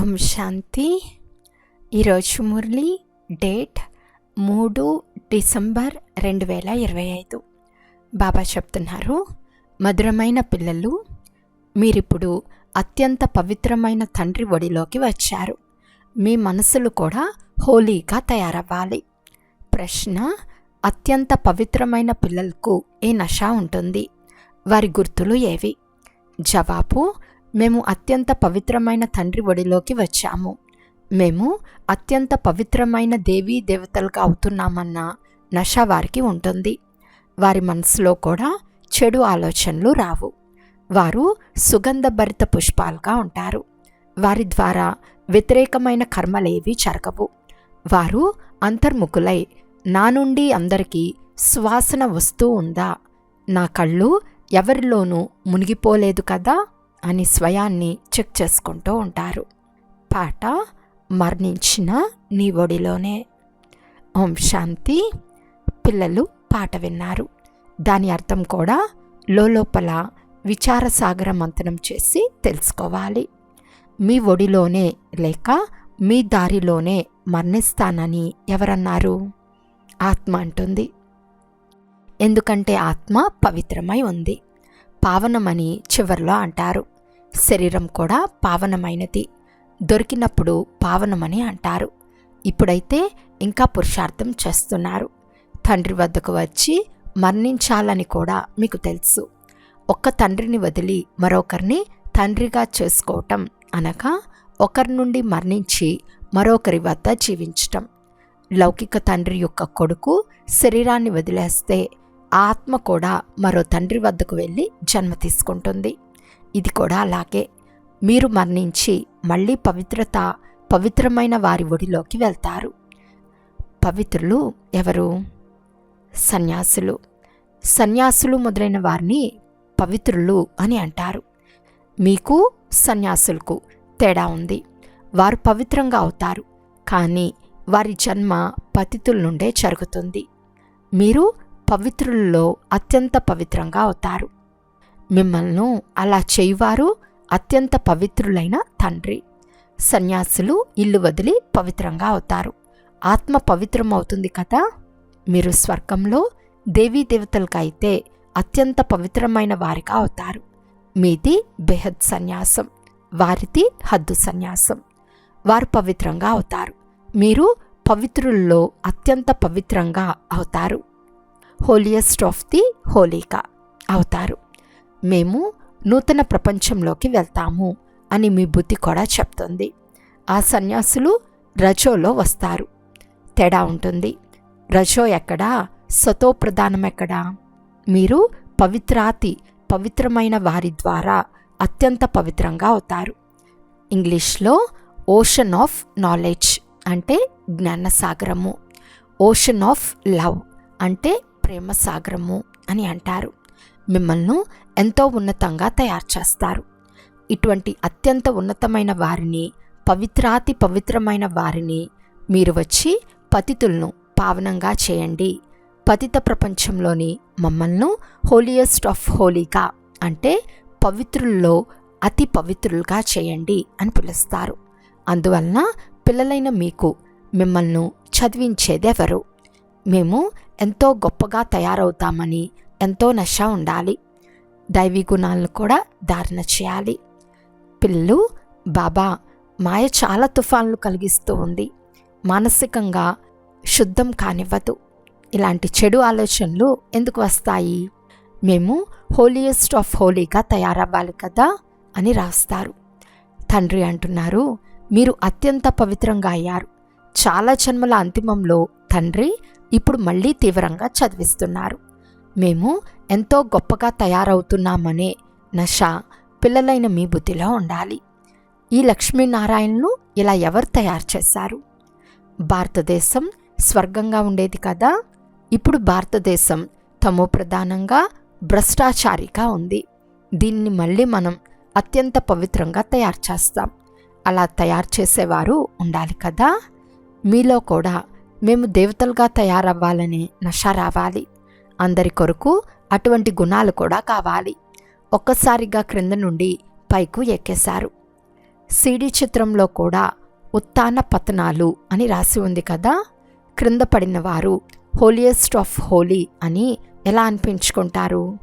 ఓం శాంతి. ఈరోజు మురళి డేట్ మూడు డిసెంబర్ రెండు వేల ఇరవై ఐదు. బాబా చెప్తున్నారు మధురమైన పిల్లలు మీరిప్పుడు అత్యంత పవిత్రమైన తండ్రి ఒడిలోకి వచ్చారు. మీ మనసులు కూడా హోలీగా తయారవ్వాలి. ప్రశ్న అత్యంత పవిత్రమైన పిల్లలకు ఏ నష ఉంటుంది. వారి గుర్తులు ఏవి? జవాబు మేము అత్యంత పవిత్రమైన తండ్రి ఒడిలోకి వచ్చాము. మేము అత్యంత పవిత్రమైన దేవీ దేవతలుగా అవుతున్నామన్న నష వారికి ఉంటుంది. వారి మనసులో కూడా చెడు ఆలోచనలు రావు. వారు సుగంధభరిత పుష్పాలుగా ఉంటారు. వారి ద్వారా వ్యతిరేకమైన కర్మలేవి జరగవు. వారు అంతర్ముఖులై నా నుండి అందరికీ సువాసన వస్తూ ఉందా? నా కళ్ళు ఎవరిలోనూ మునిగిపోలేదు కదా? అని స్వయాన్ని చెక్ చేసుకుంటూ ఉంటారు. పాట మరణించిన నీ ఒడిలోనే. ఓం శాంతి. పిల్లలు పాట విన్నారు. దాని అర్థం కూడా లోపల విచారసాగర మంతనం చేసి తెలుసుకోవాలి. మీ ఒడిలోనే లేక మీ దారిలోనే మరణిస్తానని ఎవరన్నారు? ఆత్మ అంటుంది. ఎందుకంటే ఆత్మ పవిత్రమై ఉంది. పావనమని చివర్లో అంటారు. శరీరం కూడా పావనమైనది. దొరికినప్పుడు పావనమని అంటారు. ఇప్పుడైతే ఇంకా పురుషార్థం చేస్తున్నారు. తండ్రి వద్దకు వచ్చి మరణించాలని కూడా మీకు తెలుసు. ఒక్క తండ్రిని వదిలి మరొకరిని తండ్రిగా చేసుకోవటం అనగా ఒకరి నుండి మరణించి మరొకరి వద్ద జీవించటం. లౌకిక తండ్రి యొక్క కొడుకు శరీరాన్ని వదిలేస్తే ఆత్మ కూడా మరో తండ్రి వద్దకు వెళ్ళి జన్మ తీసుకుంటుంది. ఇది కూడా అలాగే. మీరు మరణించి మళ్ళీ పవిత్రత పవిత్రమైన వారి ఒడిలోకి వెళ్తారు. పవిత్రులు ఎవరు? సన్యాసులు. సన్యాసులు మొదలైన వారిని పవిత్రులు అని అంటారు. మీకు సన్యాసులకు తేడా ఉంది. వారు పవిత్రంగా అవుతారు. కానీ వారి జన్మ పతితుల నుండే జరుగుతుంది. మీరు పవిత్రులలో అత్యంత పవిత్రంగా అవుతారు. మిమ్మల్ని అలా చేయువారు అత్యంత పవిత్రులైన తండ్రి. సన్యాసులు ఇల్లు వదిలి పవిత్రంగా అవుతారు. ఆత్మ పవిత్రం అవుతుంది కదా? మీరు స్వర్గంలో దేవీ దేవతలకైతే అత్యంత పవిత్రమైన వారిగా అవుతారు. మీది బెహద్ సన్యాసం వారిది హద్దు సన్యాసం. వారు పవిత్రంగా అవుతారు. మీరు పవిత్రుల్లో అత్యంత పవిత్రంగా అవుతారు. హోలియస్ట్ ఆఫ్ ది హోలీగా అవుతారు. మేము నూతన ప్రపంచంలోకి వెళ్తాము అని మీ బుద్ధి కూడా చెప్తుంది. ఆ సన్యాసులు రజోలో వస్తారు. తేడా ఉంటుంది. రజో ఎక్కడా? సతో ప్రధానం ఎక్కడా? మీరు పవిత్రాతి పవిత్రమైన వారి ద్వారా అత్యంత పవిత్రంగా అవుతారు. ఇంగ్లీష్లో ఓషన్ ఆఫ్ నాలెడ్జ్ అంటే జ్ఞానసాగరము ఓషన్ ఆఫ్ లవ్ అంటే ప్రేమ సాగరము అని అంటారు. మిమ్మల్ని ఎంతో ఉన్నతంగా తయారు చేస్తారు. ఇటువంటి అత్యంత ఉన్నతమైన వారిని పవిత్రాతి పవిత్రమైన వారిని మీరు వచ్చి పతితులను పావనంగా చేయండి. పతిత ప్రపంచంలోని మమ్మల్ని హోలియస్ట్ ఆఫ్ హోలీగా అంటే పవిత్రుల్లో అతి పవిత్రులుగా చేయండి అని పిలుస్తారు. అందువలన పిల్లలైన మీకు మిమ్మల్ని చదివించేదెవరు? మేము ఎంతో గొప్పగా తయారవుతామని ఎంతో నశ ఉండాలి. దైవీ గుణాలను కూడా ధారణ చేయాలి. పిల్లలు బాబా మాయ చాలా తుఫాన్లు కలిగిస్తూ ఉంది. మానసికంగా శుద్ధం కానివ్వదు. ఇలాంటి చెడు ఆలోచనలు ఎందుకు వస్తాయి? మేము హోలియస్ట్ ఆఫ్ హోలీగా తయారవ్వాలి కదా అని రాస్తారు. తండ్రి అంటున్నారు మీరు అత్యంత పవిత్రంగా అయ్యారు. చాలా జన్మల అంతిమంలో తండ్రి ఇప్పుడు మళ్ళీ తీవ్రంగా చదివిస్తున్నారు. మేము ఎంతో గొప్పగా తయారవుతున్నామనే నష పిల్లలైన మీ బుద్ధిలో ఉండాలి. ఈ లక్ష్మీనారాయణను ఇలా ఎవరు తయారు చేశారు? భారతదేశం స్వర్గంగా ఉండేది కదా. ఇప్పుడు భారతదేశం తమో ప్రధానంగా భ్రష్టాచారిగా ఉంది. దీన్ని మళ్ళీ మనం అత్యంత పవిత్రంగా తయారు చేస్తాం. అలా తయారు చేసేవారు ఉండాలి కదా. మీలో కూడా మేము దేవతలుగా తయారవ్వాలని నష రావాలి. అందరి కొరకు అటువంటి గుణాలు కూడా కావాలి. ఒక్కసారిగా క్రింద నుండి పైకు ఎక్కేశారు. సిడి చిత్రంలో కూడా ఉత్తాన పతనాలు అని రాసి ఉంది కదా? క్రింద పడిన వారు హోలియెస్ట్ ఆఫ్ హోలీ అని ఎలా అనిపించుకుంటారు?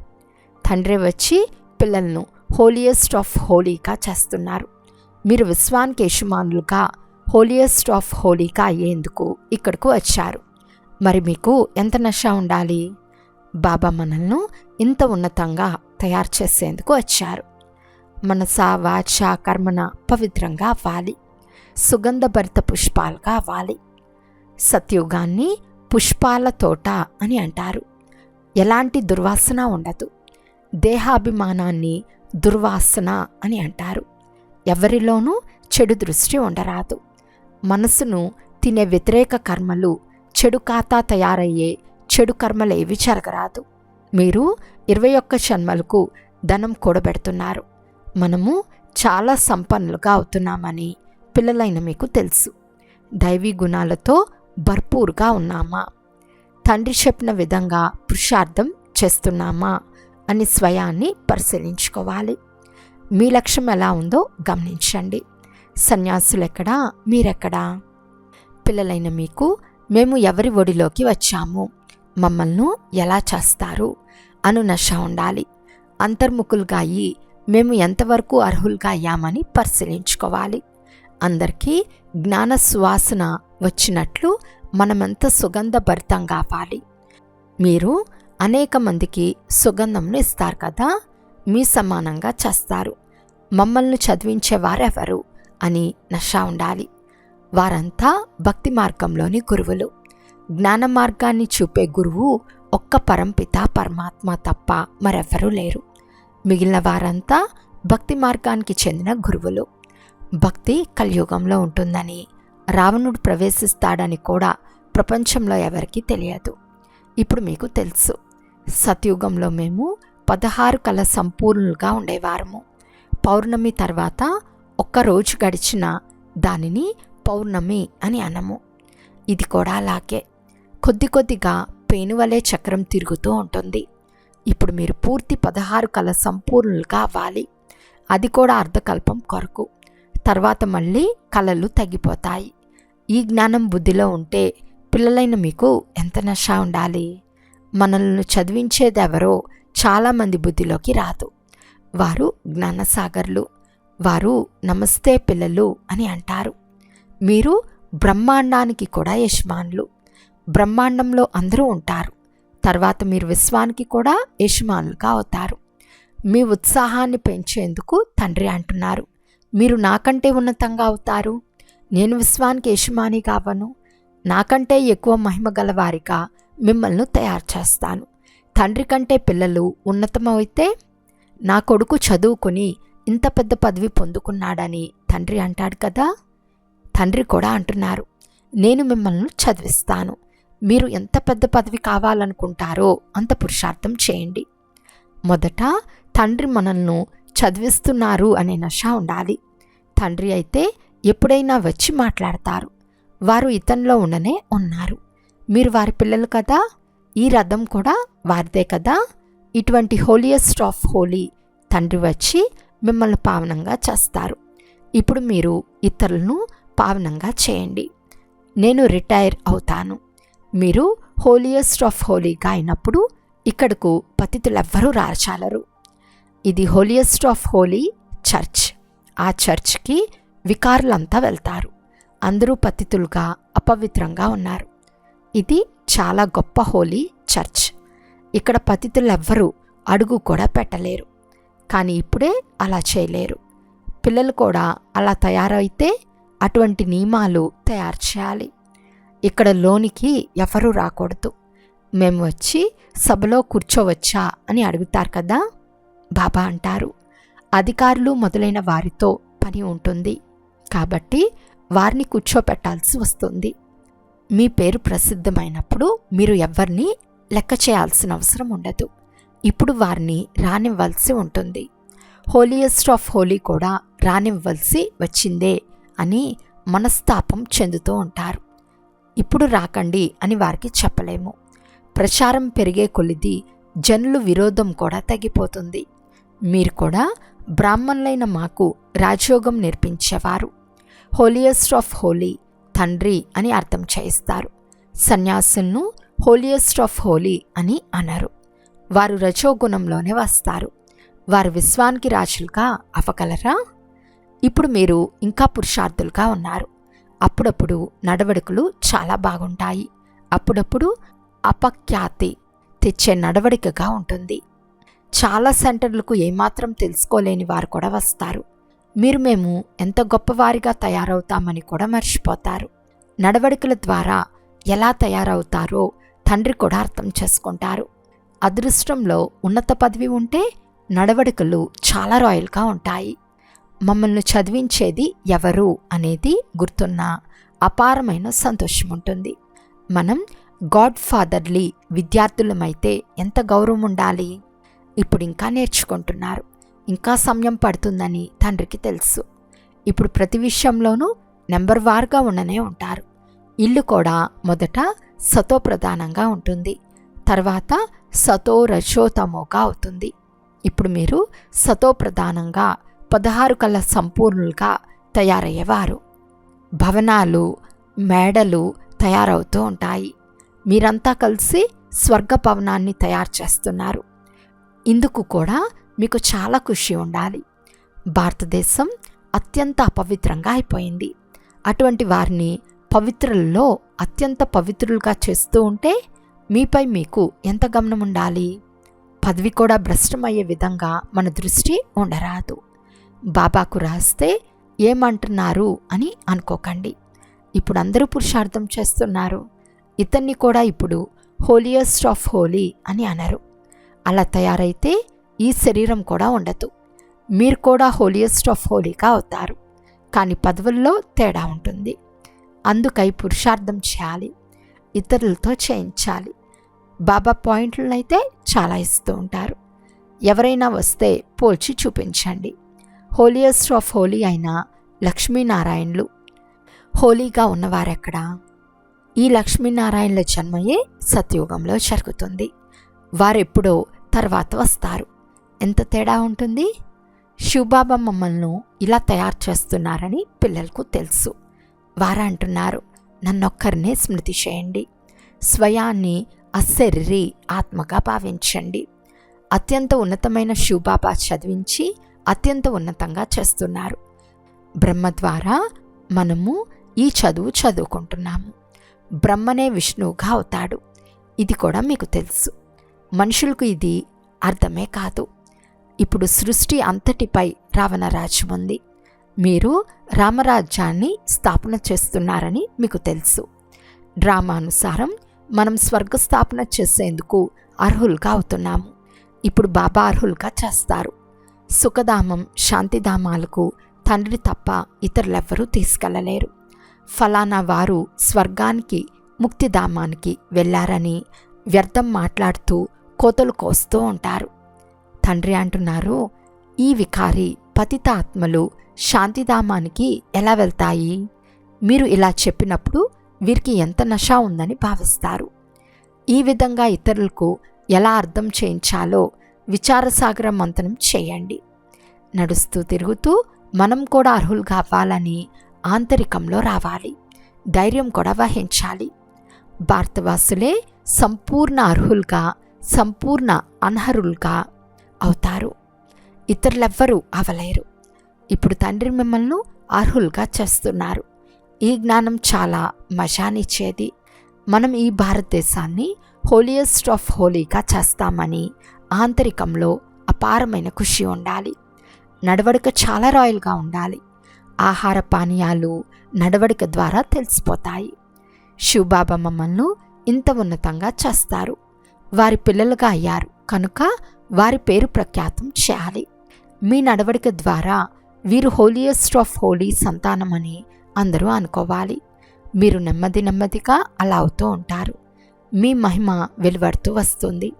తండ్రి వచ్చి పిల్లలను హోలియెస్ట్ ఆఫ్ హోలీగా చేస్తున్నారు. మీరు విశ్వానికి యజమానులుగా హోలియెస్ట్ ఆఫ్ హోలీగా అయ్యేందుకు ఇక్కడకు వచ్చారు. మరి మీకు ఎంత నష ఉండాలి? బాబా మనల్ని ఇంత ఉన్నతంగా తయారు చేసేందుకు వచ్చారు. మనస వాచ కర్మన పవిత్రంగా అవ్వాలి సుగంధభరిత పుష్పాలుగా అవ్వాలి సత్యుగాన్ని పుష్పాల తోట అని అంటారు. ఎలాంటి దుర్వాసన ఉండదు. దేహాభిమానాన్ని దుర్వాసన అని అంటారు. ఎవరిలోనూ చెడు దృష్టి ఉండరాదు. మనసును తినే వ్యతిరేక కర్మలు చెడు ఖాతా తయారయ్యే చెడు కర్మలేవి జరగరాదు మీరు ఇరవై ఒక్క జన్మలకు ధనం కూడబెడుతున్నారు. మనము చాలా సంపన్నులుగా అవుతున్నామని పిల్లలైన మీకు తెలుసు. దైవీ గుణాలతో భర్పూర్గా ఉన్నామా? తండ్రి చెప్పిన విధంగా పురుషార్థం చేస్తున్నామా? అని స్వయాన్ని పరిశీలించుకోవాలి. మీ లక్ష్యం ఎలా ఉందో గమనించండి. సన్యాసులు ఎక్కడా మీరెక్కడా? పిల్లలైన మీకు మేము ఎవరి ఒడిలోకి వచ్చాము? మమ్మల్ని ఎలా చేస్తారు? అను నష ఉండాలి. అంతర్ముఖులుగా అయ్యి మేము ఎంతవరకు అర్హులుగా అయ్యామని పరిశీలించుకోవాలి. అందరికీ జ్ఞాన సువాసన వచ్చినట్లు మనమంత సుగంధభరితం కావాలి. మీరు అనేక మందికి సుగంధంను ఇస్తారు కదా? మీ సమానంగా చేస్తారు. మమ్మల్ని చదివించేవారెవరు అని నష ఉండాలి. వారంతా భక్తి మార్గంలోని గురువులు. జ్ఞాన మార్గాన్ని చూపే గురువు ఒక్క పరంపిత పరమాత్మ తప్ప మరెవ్వరూ లేరు. మిగిలిన వారంతా భక్తి మార్గానికి చెందిన గురువులు. భక్తి కలియుగంలో ఉంటుందని రావణుడు ప్రవేశిస్తాడని కూడా ప్రపంచంలో ఎవరికీ తెలియదు. ఇప్పుడు మీకు తెలుసు. సత్యుగంలో మేము పదహారు కల సంపూర్ణులుగా ఉండేవారము. పౌర్ణమి తర్వాత ఒక్కరోజు గడిచిన దానిని పౌర్ణమి అని అనము. ఇది కూడా అలాగే. కొద్ది కొద్దిగా పేనువలే చక్రం తిరుగుతూ ఉంటుంది. ఇప్పుడు మీరు పూర్తి పదహారు కల సంపూర్ణులుగా అవ్వాలి. అది కూడా అర్ధకల్పం కొరకు. తర్వాత మళ్ళీ కళలు తగ్గిపోతాయి. ఈ జ్ఞానం బుద్ధిలో ఉంటే పిల్లలైన మీకు ఎంత నష ఉండాలి? మనల్ని చదివించేదెవరో చాలామంది బుద్ధిలోకి రాదు. వారు జ్ఞానసాగర్లు. వారు నమస్తే పిల్లలు అని అంటారు. మీరు బ్రహ్మాండానికి కూడా యజమానులు. బ్రహ్మాండంలో అందరూ ఉంటారు. తర్వాత మీరు విశ్వానికి కూడా యజమానులుగా అవుతారు. మీ ఉత్సాహాన్ని పెంచేందుకు తండ్రి అంటున్నారు. మీరు నాకంటే ఉన్నతంగా అవుతారు. నేను విశ్వానికి యజమాని కావను నాకంటే ఎక్కువ మహిమ గలవారిగా మిమ్మల్ని తయారు చేస్తాను. తండ్రి కంటే పిల్లలు ఉన్నతమైతే నా కొడుకు చదువుకుని ఇంత పెద్ద పదవి పొందుకున్నాడని తండ్రి అంటాడు కదా? తండ్రి కూడా అంటున్నారు. నేను మిమ్మల్ని చదివిస్తాను. మీరు ఎంత పెద్ద పదవి కావాలనుకుంటారో అంత పురుషార్థం చేయండి. మొదట తండ్రి మనల్ని చదివిస్తున్నారు అనే నష ఉండాలి. తండ్రి అయితే ఎప్పుడైనా వచ్చి మాట్లాడతారు. వారు ఇతనిలో ఉండనే ఉన్నారు. మీరు వారి పిల్లలు కదా? ఈ రథం కూడా వారిదే కదా? ఇటువంటి హోలియస్ట్ ఆఫ్ హోలీ తండ్రి వచ్చి మిమ్మల్ని పావనంగా చేస్తారు. ఇప్పుడు మీరు ఇతరులను పావనంగా చేయండి. నేను రిటైర్ అవుతాను. మీరు హోలియస్ట్ ఆఫ్ హోలీగా అయినప్పుడు ఇక్కడకు పతితులెవ్వరూ రాచాలరు ఇది హోలియస్ట్ ఆఫ్ హోలీ చర్చ్ ఆ చర్చ్కి వికారులంతా వెళ్తారు. అందరూ పతితులుగా అపవిత్రంగా ఉన్నారు. ఇది చాలా గొప్ప హోలీ చర్చ్ ఇక్కడ పతితులెవ్వరూ అడుగు కూడా పెట్టలేరు. కానీ ఇప్పుడే అలా చేయలేరు. పిల్లలు కూడా అలా తయారైతే అటువంటి నియమాలు తయారు చేయాలి. ఇక్కడ లోనికి ఎవరూ రాకూడదు. మేము వచ్చి సభలో కూర్చోవచ్చా అని అడుగుతారు కదా? బాబా అంటారు. అధికారులు మొదలైన వారితో పని ఉంటుంది. కాబట్టి వారిని కూర్చోపెట్టాల్సి వస్తుంది. మీ పేరు ప్రసిద్ధమైనప్పుడు మీరు ఎవరిని లెక్క చేయాల్సిన అవసరం ఉండదు. ఇప్పుడు వారిని రానివ్వాల్సి ఉంటుంది. హోలియస్ట్ ఆఫ్ హోలీ కూడా రానివ్వాల్సి వచ్చిందే అని మనస్తాపం చెందుతూ ఉంటారు. ఇప్పుడు రాకండి అని వారికి చెప్పలేము. ప్రచారం పెరిగే కొలిది జనులు విరోధం కూడా తగ్గిపోతుంది. మీరు కూడా బ్రాహ్మణులైన మాకు రాజయోగం నేర్పించేవారు. హోలియస్ట్ ఆఫ్ హోలీ తండ్రి అని అర్థం చేయిస్తారు. సన్యాసులను హోలియస్ట్ ఆఫ్ హోలీ అని అన్నారు వారు రజోగుణంలోనే వస్తారు. వారు విశ్వానికి రాజులుగా అవ్వగలరా ఇప్పుడు మీరు ఇంకా పురుషార్థులుగా ఉన్నారు. అప్పుడప్పుడు నడవడికలు చాలా బాగుంటాయి. అప్పుడప్పుడు అపఖ్యాతి తెచ్చే నడవడికగా ఉంటుంది. చాలా సెంటర్లకు ఏమాత్రం తెలుసుకోలేని వారు కూడా వస్తారు. మీరు మేము ఎంత గొప్పవారిగా తయారవుతామని కూడా మర్చిపోతారు. నడవడికల ద్వారా ఎలా తయారవుతారో తండ్రి కూడా అర్థం చేసుకుంటారు. అదృష్టంలో ఉన్నత పదవి ఉంటే నడవడికలు చాలా రాయల్గా ఉంటాయి. మమ్మల్ని చదివించేది ఎవరు అనేది గుర్తున్న అపారమైన సంతోషం ఉంటుంది మనం గాడ్ ఫాదర్లీ విద్యార్థులమైతే ఎంత గౌరవం ఉండాలి ఇప్పుడు ఇంకా నేర్చుకుంటున్నారు. ఇంకా సమయం పడుతుందని తండ్రికి తెలుసు. ఇప్పుడు ప్రతి విషయంలోనూ నెంబర్ వార్గా ఉండనే ఉంటారు. ఇల్లు కూడా మొదట సతో ప్రధానంగా ఉంటుంది. తర్వాత సతో రజోతమోగా అవుతుంది. ఇప్పుడు మీరు సతో ప్రధానంగా పదహారు కళ్ళ సంపూర్ణులుగా తయారయ్యేవారు. భవనాలు మేడలు తయారవుతూ ఉంటాయి. మీరంతా కలిసి స్వర్గ భవనాన్ని తయారు చేస్తున్నారు. ఇందుకు కూడా మీకు చాలా ఖుషి ఉండాలి. భారతదేశం అత్యంత అపవిత్రంగా అయిపోయింది. అటువంటి వారిని పవిత్రుల్లో అత్యంత పవిత్రులుగా చేస్తూ ఉంటే మీపై మీకు ఎంత గమనం ఉండాలి పదవి కూడా భ్రష్టమయ్యే విధంగా మన దృష్టి ఉండరాదు. బాబాకు రాస్తే ఏమంటున్నారు అని అనుకోకండి. ఇప్పుడు అందరూ పురుషార్థం చేస్తున్నారు. ఇతన్ని కూడా ఇప్పుడు హోలియస్ట్ ఆఫ్ హోలీ అని అనరు. అలా తయారైతే ఈ శరీరం కూడా ఉండదు. మీరు కూడా హోలియస్ట్ ఆఫ్ హోలీగా అవుతారు. కానీ పదవుల్లో తేడా ఉంటుంది. అందుకై పురుషార్థం చేయాలి. ఇతరులతో చేయించాలి. బాబా పాయింట్లనైతే అయితే చాలా ఇస్తూ ఉంటారు. ఎవరైనా వస్తే పోల్చి చూపించండి. హోలియస్ట్ ఆఫ్ హోలీ అయిన లక్ష్మీనారాయణలు. హోలీగా ఉన్నవారెక్కడ? ఈ లక్ష్మీనారాయణుల జన్మయే సత్యుగంలో జరుగుతుంది. వారెప్పుడో తర్వాత వస్తారు. ఎంత తేడా ఉంటుంది? శివబాబా మమ్మల్ని ఇలా తయారు చేస్తున్నారని పిల్లలకు తెలుసు. వారు అంటున్నారు నన్నొక్కరినే స్మృతి చేయండి. స్వయాన్ని అశరీరి ఆత్మగా భావించండి. అత్యంత ఉన్నతమైన శివబాబా చదివించి అత్యంత ఉన్నతంగా చేస్తున్నారు. బ్రహ్మ ద్వారా మనము ఈ చదువు చదువుకుంటున్నాము. బ్రహ్మనే విష్ణువుగా అవుతాడు. ఇది కూడా మీకు తెలుసు. మనుషులకు ఇది అర్థమే కాదు. ఇప్పుడు సృష్టి అంతటిపై రావణ రాజ్యం ఉంది. మీరు రామరాజ్యాన్ని స్థాపన చేస్తున్నారని మీకు తెలుసు. డ్రామానుసారం మనం స్వర్గస్థాపన చేసేందుకు అర్హులుగా అవుతున్నాము. ఇప్పుడు బాబా అర్హులుగా చేస్తారు. సుఖధామం శాంతిధామాలకు తండ్రి తప్ప ఇతరులెవ్వరూ తీసుకెళ్ళలేరు. ఫలానా వారు స్వర్గానికి ముక్తిధామానికి వెళ్ళారని వ్యర్థం మాట్లాడుతూ కోతలు కోస్తూ ఉంటారు. తండ్రి అంటున్నారు ఈ వికారి పతిత ఆత్మలు శాంతిధామానికి ఎలా వెళ్తాయి? మీరు ఇలా చెప్పినప్పుడు వీరికి ఎంత నష ఉందని భావిస్తారు. ఈ విధంగా ఇతరులకు ఎలా అర్థం చేయించాలో విచారసాగర మంతనం చేయండి. నడుస్తూ తిరుగుతూ మనం కూడా అర్హులు కావాలని ఆంతరికంలో రావాలి. ధైర్యం కూడా వహించాలి. భారతవాసులే సంపూర్ణ అర్హులుగా సంపూర్ణ అనర్హులుగా అవుతారు. ఇతరులెవ్వరూ అవలేరు. ఇప్పుడు తండ్రి మిమ్మల్ని అర్హులుగా చేస్తున్నారు. ఈ జ్ఞానం చాలా మజానిచ్చేది. మనం ఈ భారతదేశాన్ని హోలియస్ట్ ఆఫ్ హోలీగా చేస్తామని ఆంతరికంలో అపారమైన ఖుషి ఉండాలి. నడవడిక చాలా రాయల్గా ఉండాలి. ఆహార పానీయాలు నడవడిక ద్వారా తెలిసిపోతాయి. శివబాబా మమ్మల్ని ఇంత ఉన్నతంగా చేస్తారు. వారి పిల్లలుగా అయ్యారు కనుక వారి పేరు ప్రఖ్యాతం చేయాలి. మీ నడవడిక ద్వారా వీరు హోలియస్ట్ ఆఫ్ హోలీ సంతానమని అందరూ అనుకోవాలి. మీరు నెమ్మది నెమ్మదిగా అలా అవుతూ ఉంటారు. మీ మహిమ వెలువడుతూ వస్తుంది.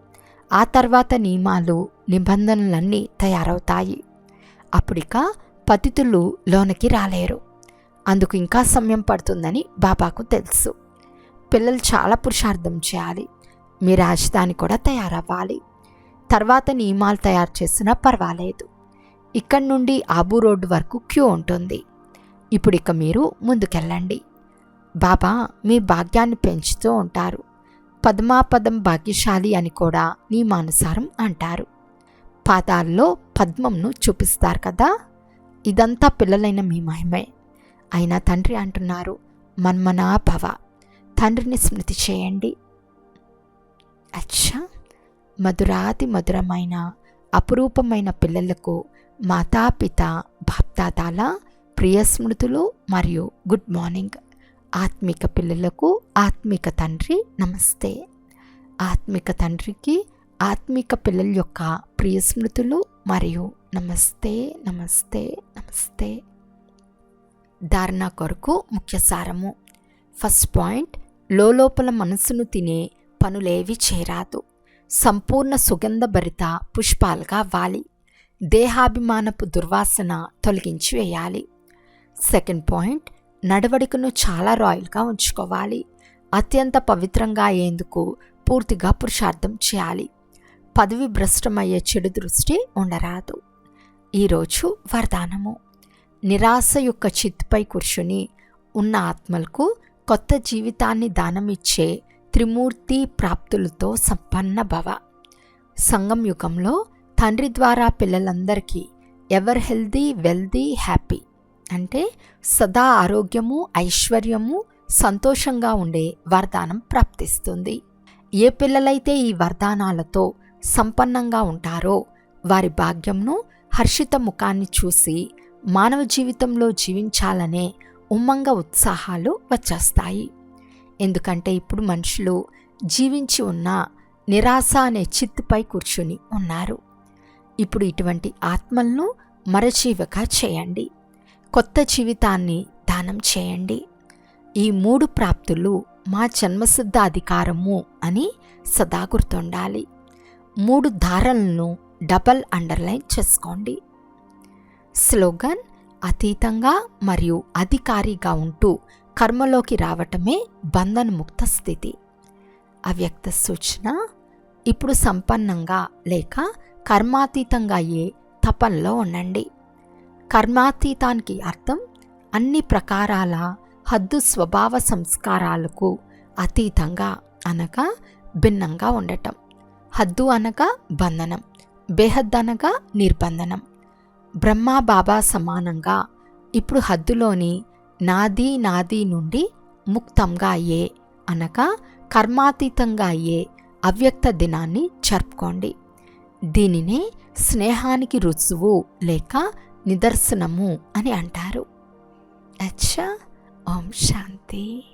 ఆ తర్వాత నియమాలు నిబంధనలన్నీ తయారవుతాయి. అప్పుడిక పతితులు లోనికి రాలేరు. అందుకు ఇంకా సమయం పడుతుందని బాబాకు తెలుసు. పిల్లలు చాలా పురుషార్థం చేయాలి. మీ రాజధాని కూడా తయారవ్వాలి. తర్వాత నియమాలు తయారు చేసినా పర్వాలేదు. ఇక్కడి నుండి ఆబు రోడ్డు వరకు క్యూ ఉంటుంది. ఇప్పుడు ఇక మీరు ముందుకెళ్ళండి. బాబా మీ భాగ్యాన్ని పెంచుతూ ఉంటారు. పద్మాపదం భాగ్యశాలి అని కూడా నియమానుసారం అంటారు. పాదాల్లో పద్మంను చూపిస్తారు కదా? ఇదంతా పిల్లలైన మీ మహిమే. అయినా తండ్రి అంటున్నారు మన్మనా భవ తండ్రిని స్మృతి చేయండి. అచ్చా! మధురాతి మధురమైన అపురూపమైన పిల్లలకు మాతాపిత బాప్దాదాల ప్రియ స్మృతులు మరియు గుడ్ మార్నింగ్. ఆత్మిక పిల్లలకు ఆత్మిక తండ్రి నమస్తే. ఆత్మిక తండ్రికి ఆత్మిక పిల్లల యొక్క ప్రియ స్మృతులు మరియు నమస్తే నమస్తే నమస్తే. ధారణ కొరకు ముఖ్య సారము. ఫస్ట్ పాయింట్ లోపల మనసును తినే పనులేవి చేరాదు. సంపూర్ణ సుగంధభరిత పుష్పాలుగా వాలి. దేహాభిమానపు దుర్వాసన తొలగించి వేయాలి. సెకండ్ పాయింట్ నడవడికను చాలా రాయల్గా ఉంచుకోవాలి. అత్యంత పవిత్రంగా అయ్యేందుకు పూర్తిగా పురుషార్థం చేయాలి. పదవి భ్రష్టమయ్యే చెడు దృష్టి ఉండరాదు. ఈరోజు వరదానము. నిరాశ యొక్క చిత్తుపై కూర్చుని ఉన్న ఆత్మలకు కొత్త జీవితాన్ని దానమిచ్చే త్రిమూర్తి ప్రాప్తులతో సంపన్న భవ. సంగం యుగంలో తండ్రి ద్వారా పిల్లలందరికీ ఎవర్ హెల్దీ వెల్దీ హ్యాపీ. అంటే సదా ఆరోగ్యము ఐశ్వర్యము సంతోషంగా ఉండే వరదానం ప్రాప్తిస్తుంది. ఏ పిల్లలైతే ఈ వరదానాలతో సంపన్నంగా ఉంటారో వారి భాగ్యంను హర్షిత ముఖాన్ని చూసి మానవ జీవితంలో జీవించాలనే ఉమ్మంగ ఉత్సాహాలు వచ్చేస్తాయి. ఎందుకంటే ఇప్పుడు మనుషులు జీవించి ఉన్న నిరాశ అనే చిత్తుపై కూర్చుని ఉన్నారు. ఇప్పుడు ఇటువంటి ఆత్మలను మరచీవగా చేయండి. కొత్త జీవితాన్ని దానం చేయండి. ఈ మూడు ప్రాప్తులు మా జన్మసిద్ధ అధికారము అని సదా గుర్తుండాలి. మూడు ధారలను డబల్ అండర్లైన్ చేసుకోండి. స్లోగన్ అతీతంగా మరియు అధికారిగా ఉంటూ కర్మలోకి రావటమే బంధనముక్త స్థితి. అవ్యక్త సూచన ఇప్పుడు సంపన్నంగా లేక కర్మాతీతంగా అయ్యే తపంలో ఉండండి. కర్మాతీతానికి అర్థం అన్ని ప్రకారాల హద్దు స్వభావ సంస్కారాలకు అతీతంగా అనగా భిన్నంగా ఉండటం. హద్దు అనగా బంధనం బేహద్ అనగా నిర్బంధనం. బ్రహ్మ బాబా సమానంగా ఇప్పుడు హద్దులోని నాది నాది నుండి ముక్తంగా అయ్యే అనగా కర్మాతీతంగా అయ్యే అవ్యక్త దినాన్ని జరుపుకోండి. దీనినే స్నేహానికి రుజువు లేక నిదర్శనము అని అంటారు. అచ్చా ఓం శాంతి.